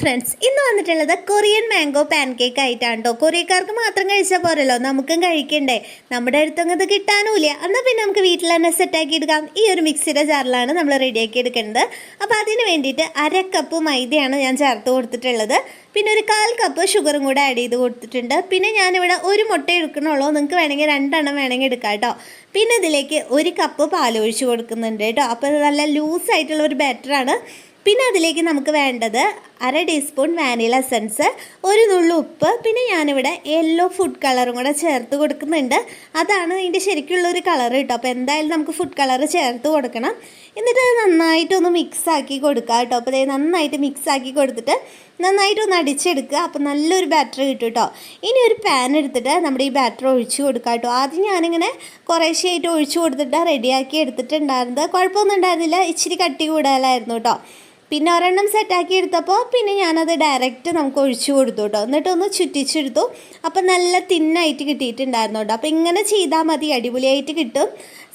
Friends ഇന്ന് വന്നിട്ടുള്ളത് Korean mango pancake ആയിട്ടാണ് കേട്ടോ കൊറിയക്കാർക്ക് മാത്രം കഴിച്ചാൽ പോരല്ലോ നമുക്കും കഴിക്കണ്ടേ. നമ്മുടെ അടുത്തൊന്നും ഇത് കിട്ടാനുമില്ല എന്നാൽ പിന്നെ നമുക്ക് വീട്ടിൽ തന്നെ സെറ്റാക്കി എടുക്കാം. ഈ ഒരു മിക്സിയുടെ ജാറിലാണ് നമ്മൾ റെഡിയാക്കി എടുക്കേണ്ടത് അപ്പോൾ അതിന് വേണ്ടിയിട്ട് അര കപ്പ് മൈദയാണ് ഞാൻ ചേർത്ത് കൊടുത്തിട്ടുള്ളത്. പിന്നെ ഒരു കാൽ കപ്പ് ഷുഗറും കൂടെ ആഡ് ചെയ്ത് കൊടുത്തിട്ടുണ്ട്. പിന്നെ ഞാനിവിടെ ഒരു മുട്ട എടുക്കണുള്ളൂ. നിങ്ങൾക്ക് വേണമെങ്കിൽ രണ്ടെണ്ണം വേണമെങ്കിൽ എടുക്കാം കേട്ടോ പിന്നെ ഇതിലേക്ക് ഒരു കപ്പ് പാൽ ഒഴിച്ച് കൊടുക്കുന്നുണ്ട് കേട്ടോ അപ്പോൾ നല്ല ലൂസായിട്ടുള്ള ഒരു ബാറ്ററാണ് പിന്നെ അതിലേക്ക് നമുക്ക് വേണ്ടത് അര ടീസ്പൂൺ വാനില എസൻസ് ഒരു നുള്ളു ഉപ്പ് പിന്നെ ഞാനിവിടെ യെല്ലോ ഫുഡ് കളറും കൂടെ ചേർത്ത് കൊടുക്കുന്നുണ്ട്. അതാണ് ഇതിന്റെ ശരിക്കുള്ള ഒരു കളർ കേട്ടോ അപ്പോൾ എന്തായാലും നമുക്ക് ഫുഡ് കളർ ചേർത്ത് കൊടുക്കണം. എന്നിട്ട് അത് നന്നായിട്ടൊന്ന് മിക്സ് ആക്കി കൊടുക്കുക കേട്ടോ അപ്പോൾ ഇത് നന്നായിട്ട് മിക്സ് ആക്കി കൊടുത്തിട്ട് നന്നായിട്ടൊന്ന് അടിച്ചെടുക്കുക. അപ്പോൾ നല്ലൊരു ബാറ്റർ കിട്ടും കേട്ടോ ഇനി ഒരു പാൻ എടുത്തിട്ട് നമ്മുടെ ഈ ബാറ്റർ ഒഴിച്ച് കൊടുക്കുക കേട്ടോ ആദ്യം ഞാനിങ്ങനെ കുറേശ്ശെയായിട്ട് ഒഴിച്ച് കൊടുത്തിട്ട് റെഡിയാക്കി എടുത്തിട്ടുണ്ടായിരുന്നത്. കുഴപ്പമൊന്നും ഉണ്ടായിരുന്നില്ല. ഇച്ചിരി കട്ടി കൂടുതലായിരുന്നു കേട്ടോ പിന്നെ ഒരെണ്ണം സെറ്റാക്കി എടുത്തപ്പോൾ പിന്നെ ഞാനത് ഡയറക്റ്റ് നമുക്ക് ഒഴിച്ചു കൊടുത്തു കേട്ടോ എന്നിട്ടൊന്ന് ചുറ്റിച്ചെടുത്തു. അപ്പോൾ നല്ല തിന്നായിട്ട് കിട്ടിയിട്ടുണ്ടായിരുന്നു കേട്ടോ അപ്പോൾ ഇങ്ങനെ ചെയ്താൽ മതി. അടിപൊളിയായിട്ട് കിട്ടും.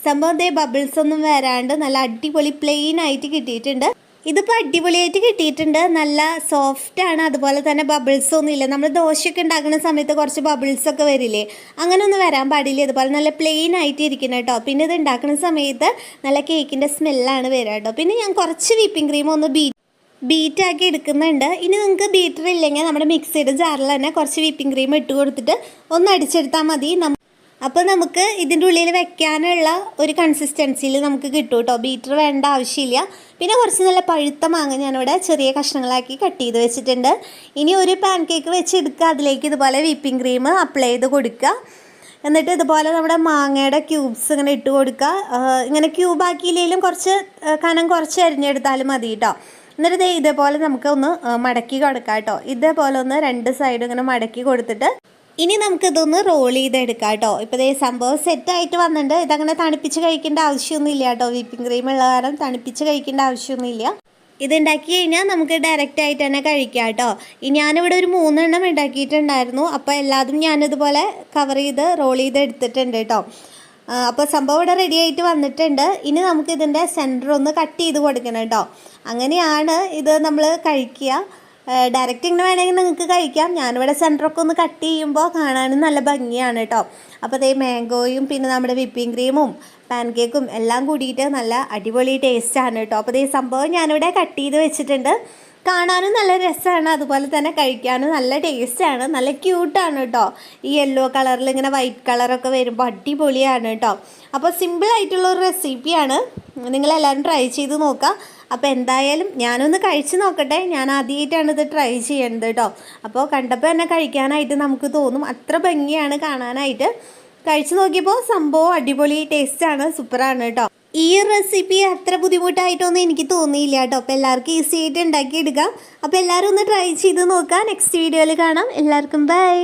സംഭവം ദേ ബബിൾസ് ഒന്നും വരാണ്ട് നല്ല അടിപൊളി പ്ലെയിൻ ആയിട്ട് കിട്ടിയിട്ടുണ്ട്. ഇതിപ്പോൾ അടിപൊളിയായിട്ട് കിട്ടിയിട്ടുണ്ട്. നല്ല സോഫ്റ്റ് ആണ്. അതുപോലെ തന്നെ ബബിൾസ് ഒന്നും ഇല്ല. നമ്മൾ ദോശയൊക്കെ ഉണ്ടാക്കുന്ന സമയത്ത് കുറച്ച് ബബിൾസ് ഒക്കെ വരില്ലേ? അങ്ങനെ ഒന്നും വരാൻ പാടില്ല. ഇതുപോലെ നല്ല പ്ലെയിൻ ആയിട്ട് ഇരിക്കണം കേട്ടോ. പിന്നെ ഇത് ഉണ്ടാക്കുന്ന സമയത്ത് നല്ല കേക്കിന്റെ സ്മെല്ലാണ് വരിക കേട്ടോ. പിന്നെ ഞാൻ കുറച്ച് വീപ്പിംഗ് ക്രീം ഒന്ന് ബീ ബീറ്റാക്കി എടുക്കുന്നുണ്ട്. ഇനി നിങ്ങൾക്ക് ബീറ്റർ ഇല്ലെങ്കിൽ നമ്മുടെ മിക്സിയുടെ ജാറിൽ തന്നെ കുറച്ച് വീപ്പിംഗ് ക്രീം ഇട്ട് കൊടുത്തിട്ട് ഒന്ന് അടിച്ചെടുത്താൽ മതി. നമ്മ അപ്പോൾ നമുക്ക് ഇതിന്റെ ഉള്ളിൽ വെക്കാനുള്ള ഒരു കൺസിസ്റ്റൻസിയിൽ നമുക്ക് കിട്ടും കേട്ടോ ബീറ്റർ വേണ്ട ആവശ്യമില്ല. പിന്നെ കുറച്ച് നല്ല പഴുത്ത മാങ്ങ ഞാനിവിടെ ചെറിയ കഷ്ണങ്ങളാക്കി കട്ട് ചെയ്ത് വെച്ചിട്ടുണ്ട്. ഇനി ഒരു പാൻ കേക്ക് വെച്ചെടുക്കുക അതിലേക്ക് ഇതുപോലെ വിപ്പിംഗ് ക്രീം അപ്ലൈ ചെയ്ത് കൊടുക്കുക എന്നിട്ട് ഇതുപോലെ നമ്മുടെ മാങ്ങയുടെ ക്യൂബ്സ് ഇങ്ങനെ ഇട്ട് കൊടുക്കുക ഇങ്ങനെ ക്യൂബാക്കിയില്ലെങ്കിലും കുറച്ച് കനം കുറച്ച് അരിഞ്ഞെടുത്താലും മതി കേട്ടോ എന്നിട്ട് ഇതേ ഇതേപോലെ നമുക്ക് ഒന്ന് മടക്കി കൊടുക്കാം കേട്ടോ ഇതേപോലെ ഒന്ന് രണ്ട് സൈഡും ഇങ്ങനെ മടക്കി കൊടുത്തിട്ട് ഇനി നമുക്കിതൊന്ന് റോൾ ചെയ്തെടുക്കാം കേട്ടോ. ഇപ്പോൾ ഇതേ സംഭവം സെറ്റായിട്ട് വന്നിട്ടുണ്ട് ഇതങ്ങനെ തണുപ്പിച്ച് കഴിക്കേണ്ട ആവശ്യമൊന്നുമില്ല കേട്ടോ. വിപ്പിംഗ് ക്രീം ഉള്ള കാരണം തണുപ്പിച്ച് കഴിക്കേണ്ട ആവശ്യമൊന്നുമില്ല. ഇത് ഉണ്ടാക്കി കഴിഞ്ഞാൽ നമുക്ക് ഡയറക്റ്റ് ആയിട്ട് തന്നെ കഴിക്കാം കേട്ടോ. ഞാനിവിടെ ഒരു മൂന്നെണ്ണം ഉണ്ടാക്കിയിട്ടുണ്ടായിരുന്നു അപ്പോൾ എല്ലാതും ഞാനിതുപോലെ കവർ ചെയ്ത് റോൾ ചെയ്ത് എടുത്തിട്ടുണ്ട് കേട്ടോ അപ്പോൾ സംഭവം ഇവിടെ റെഡി ആയിട്ട് വന്നിട്ടുണ്ട്. ഇനി നമുക്ക് ഇതിന്റെ സെന്റർ ഒന്ന് കട്ട് ചെയ്ത് കൊടുക്കണം കേട്ടോ. അങ്ങനെയാണ് ഇത് നമ്മൾ കഴിക്കുക. ഡയറക്റ്റ് ഇങ്ങനെ വേണമെങ്കിൽ നിങ്ങൾക്ക് കഴിക്കാം. ഞാനിവിടെ സെന്ററൊക്കെ ഒന്ന് കട്ട് ചെയ്യുമ്പോൾ കാണാനും നല്ല ഭംഗിയാണ് കേട്ടോ അപ്പോൾ അതേ മാംഗോയും പിന്നെ നമ്മുടെ വിപ്പിംഗ് ക്രീമും പാൻ കേക്കും എല്ലാം കൂടിയിട്ട് നല്ല അടിപൊളി ടേസ്റ്റാണ് കേട്ടോ അപ്പോൾ ഈ സംഭവം ഞാനിവിടെ കട്ട് ചെയ്ത് വെച്ചിട്ടുണ്ട്. കാണാനും നല്ല രസമാണ്. അതുപോലെ തന്നെ കഴിക്കാനും നല്ല ടേസ്റ്റാണ് നല്ല ക്യൂട്ടാണ് കേട്ടോ ഈ യെല്ലോ കളറിൽ ഇങ്ങനെ വൈറ്റ് കളറൊക്കെ വരുമ്പോൾ അടിപൊളിയാണ് കേട്ടോ അപ്പോൾ സിമ്പിളായിട്ടുള്ള ഒരു റെസിപ്പിയാണ് നിങ്ങളെല്ലാവരും ട്രൈ ചെയ്ത് നോക്കാം. അപ്പോൾ എന്തായാലും ഞാനൊന്ന് കഴിച്ച് നോക്കട്ടെ. ഞാൻ ആദ്യമായിട്ടാണ് ഇത് ട്രൈ ചെയ്യേണ്ടത് കേട്ടോ അപ്പോൾ കണ്ടപ്പോൾ തന്നെ കഴിക്കാനായിട്ട് നമുക്ക് തോന്നും. അത്ര ഭംഗിയാണ് കാണാനായിട്ട്. കഴിച്ചു നോക്കിയപ്പോൾ സംഭവം അടിപൊളി ടേസ്റ്റാണ് സൂപ്പറാണ് കേട്ടോ ഈ റെസിപ്പി അത്ര ബുദ്ധിമുട്ടായിട്ടൊന്നും എനിക്ക് തോന്നിയില്ല കേട്ടോ അപ്പോൾ എല്ലാവർക്കും ഈസി ആയിട്ട് ഉണ്ടാക്കിയെടുക്കാം. അപ്പോൾ എല്ലാവരും ഒന്ന് ട്രൈ ചെയ്ത് നോക്കാം. നെക്സ്റ്റ് വീഡിയോയിൽ കാണാം. എല്ലാവർക്കും ബൈ